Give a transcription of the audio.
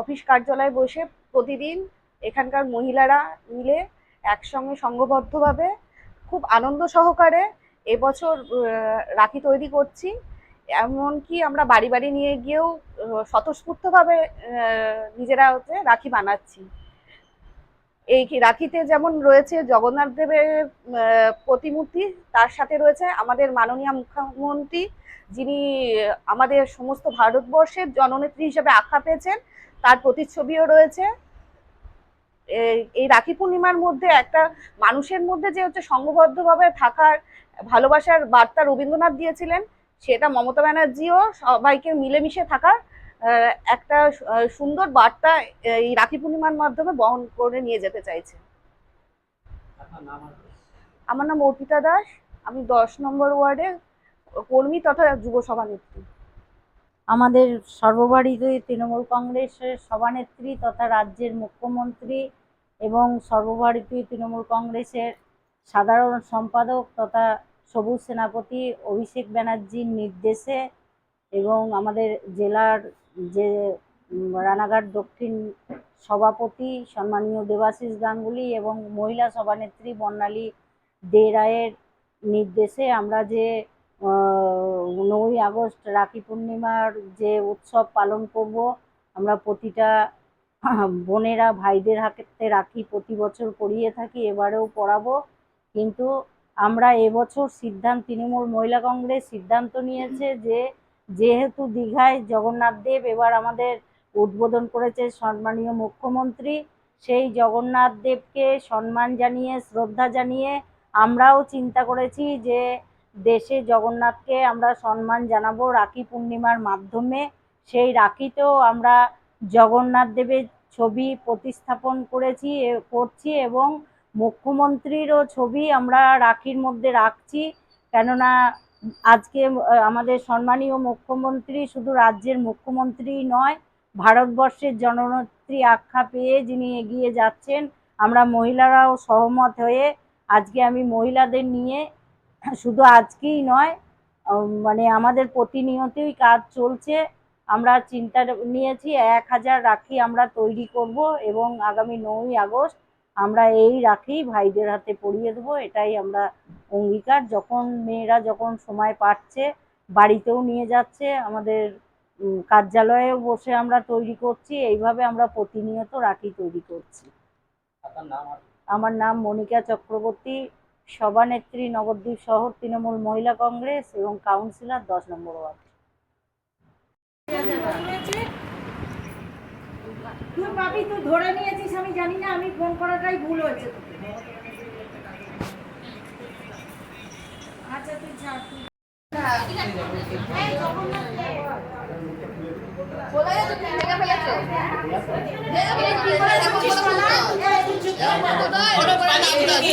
Office কার্যালয়ে বসে প্রতিদিন এখানকার মহিলারা মিলে একসঙ্গে সংঘবদ্ধভাবে খুব আনন্দ সহকারে এবছর রাখি তৈরি করছি। এমনকি আমরা বাড়ি বাড়ি নিয়ে গিয়েও স্বতঃস্ফূর্তভাবে নিজেরা হচ্ছে রাখি বানাচ্ছি। এই রাখিতে যেমন রয়েছে জগন্নাথ দেবের প্রতিমূর্তি, তার সাথে রয়েছে আমাদের মাননীয় মুখ্যমন্ত্রী যিনি আমাদের সমস্ত ভারতবর্ষের জননেত্রী হিসেবে আখ্যা পেয়েছেন। তার প্রতিচ্ছবিও রয়েছে। এই- রাখি পূর্ণিমার মধ্যে একটা মানুষের মধ্যে যে হচ্ছে সংঘবদ্ধভাবে থাকার ভালোবাসার বার্তা রবীন্দ্রনাথ দিয়েছিলেন, সেটা মমতা ব্যানার্জিও সবাইকে মিলেমিশে থাকার একটা সুন্দর বার্তা এই রাখি পূর্ণিমার মাধ্যমে বহন করে নিয়ে যেতে চাইছে। আমার নাম অর্পিতা দাস, আমি দশ নম্বর ওয়ার্ডে কর্মী তথা যুব সভানেত্রী আমাদের সর্বভারতীয় তৃণমূল কংগ্রেসের সভানেত্রী তথা রাজ্যের মুখ্যমন্ত্রী এবং সর্বভারতীয় তৃণমূল কংগ্রেসের সাধারণ সম্পাদক তথা সবুজ সেনাপতি অভিষেক ব্যানার্জির নির্দেশে এবং আমাদের জেলার যে রানাঘাট দক্ষিণ সভাপতি সম্মানীয় দেবাশিস গাঙ্গুলি এবং মহিলা সভানেত্রী বর্ণালী দে রায়ের নির্দেশে আমরা যে নয় আগস্ট রাখি পূর্ণিমার যে উৎসব পালন করব, আমরা প্রতিটা বোনেরা, ভাইদের হাতে রাখি প্রতি বছর পরিয়ে থাকি, এবারেও পড়াবো কিন্তু আমরা এবছর সিদ্ধান্ত, তৃণমূল মহিলা কংগ্রেস সিদ্ধান্ত নিয়েছে যে, যেহেতু দীঘায় জগন্নাথ দেব এবার আমাদের উদ্বোধন করেছে সম্মানীয় মুখ্যমন্ত্রী, সেই জগন্নাথ দেবকে সম্মান জানিয়ে, শ্রদ্ধা জানিয়ে আমরাও চিন্তা করেছি যে দেশে জগন্নাথকে আমরা সম্মান জানাব রাখি পূর্ণিমার মাধ্যমে। সেই রাখিতেও আমরা জগন্নাথ দেবের ছবি প্রতিস্থাপন করেছি করছি এবং মুখ্যমন্ত্রীরও ছবি আমরা রাখির মধ্যে রাখছি। কেননা আজকে আমাদের সম্মানীয় মুখ্যমন্ত্রী শুধু রাজ্যের মুখ্যমন্ত্রী নয়, ভারতবর্ষের জননেত্রী আখ্যা পেয়ে যিনি এগিয়ে যাচ্ছেন, আমরা মহিলারাও সহমত হয়ে আজকে আমি মহিলাদের নিয়ে শুধু আজকেই নয় মানে আমাদের প্রতিনিয়তই কাজ চলছে। আমরা চিন্তা নিয়েছি এক হাজার রাখি আমরা তৈরি করব এবং আগামী নয়ই আগস্ট আমরা এই রাখি ভাইদের হাতে পরিয়ে দেবো এটাই আমরা অঙ্গীকার। যখন মেয়েরা যখন সময় পাচ্ছে বাড়িতেও নিয়ে যাচ্ছে আমাদের কার্যালয়েও বসে আমরা তৈরি করছি এইভাবে আমরা প্রতিনিয়ত রাখি তৈরি করছি। আমার নাম মনিকা চক্রবর্তী। সভানেত্রী নবদ্বীপ শহর তৃণমূল মহিলা কংগ্রেস এবং কাউন্সিলর দশ নম্বর ওয়ার্ড। তুই পাবি তুই ধরে নিয়েছিস আমি জানি না আমি ফোন করাটাই ভুল হয়েছে আচ্ছা তুই ছাড় তুই কোথায়